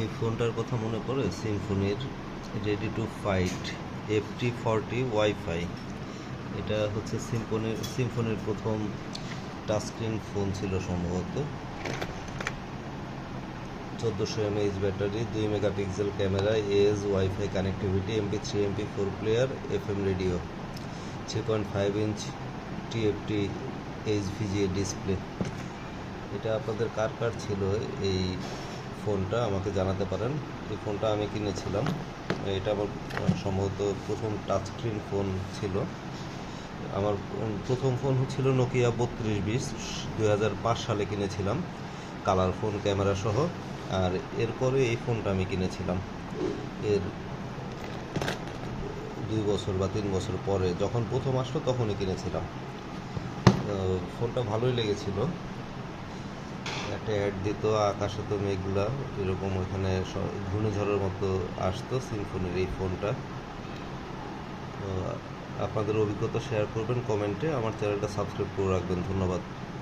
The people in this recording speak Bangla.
এই ফোনটার কথা মনে পড়ে? সিম্ফনির ready to fight FT forty WiFi এটা হচ্ছে সিম্ফনির সিম্ফনির প্রথম টাচস্ক্রিন ফোন ছিল সম্ভবত। চোদ্দোশো এমএইচ ব্যাটারি, দুই megapixel camera AS WiFi connectivity MP three MP four player F M radio three point five inch TFT H VGA display এটা আপনাদের কার কার ছিল এই ফোনটা আমাকে জানাতে পারেন। এই ফোনটা আমি কিনেছিলাম। এটা আমার সম্ভবত প্রথম টাচ স্ক্রিন ফোন ছিল। আমার প্রথম ফোন ছিল নোকিয়া বত্রিশ বিশ। দুই সালে কিনেছিলাম। কালার ফোন ক্যামেরা সহ। আর এরপরে এই ফোনটা আমি কিনেছিলাম। এর দুই বছর বা তিন বছর পরে, যখন প্রথম আসলো তখনই কিনেছিলাম। ফোনটা ভালোই লেগেছিল। অ্যাড দিত, আকাশে তো মেঘলা, এরকম ওখানে স- ঘূর্ণিঝড়ের মতো আসতো সিম্ফনির এই ফোনটা তো আপনাদের অভিজ্ঞতা শেয়ার করবেন কমেন্টে আমার চ্যানেলটা সাবস্ক্রাইব করে রাখবেন। ধন্যবাদ।